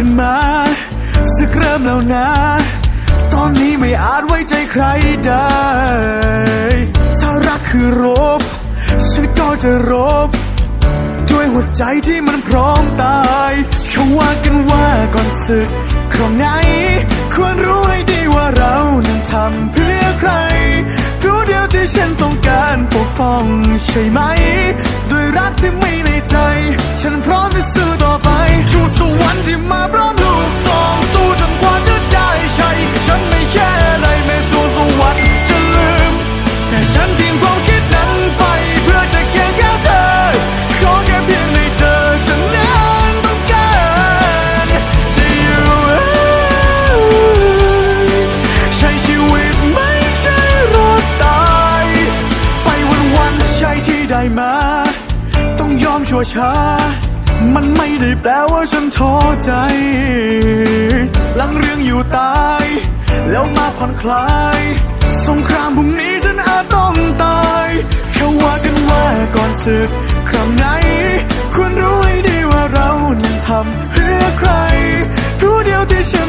ึ้นะ ตอนนี้ไม่อาจไว้ใจใครได้ ถ้ารักคือรบ ฉันก็จะรบ ด้วยหัวใจที่มันพร้อมตายเขาว่ากันว่าก่อนศึกครองไหน ควรรู้ให้ดีว่าเรานั้นทำเพื่อใครรู้เดียวที่ฉันต้องการปกป้องใช่ไหม ด้วยรักที่ไม่ในใจ ฉันพร้อมจะ ได้มา ต้องยอมชั่วช้า มันไม่ได้แปลว่าฉันท้อใจ หลังเรื่องอยู่ตาย แล้วมาผ่อนคลาย สงครามพรุ่งนี้ฉันอาจต้องตายแค่ว่ากันว่าก่อนศึกครั้งไหนควรรู้ให้ดีว่าเรานั้นทำเพื่อใครรู้เดียวที่ฉัน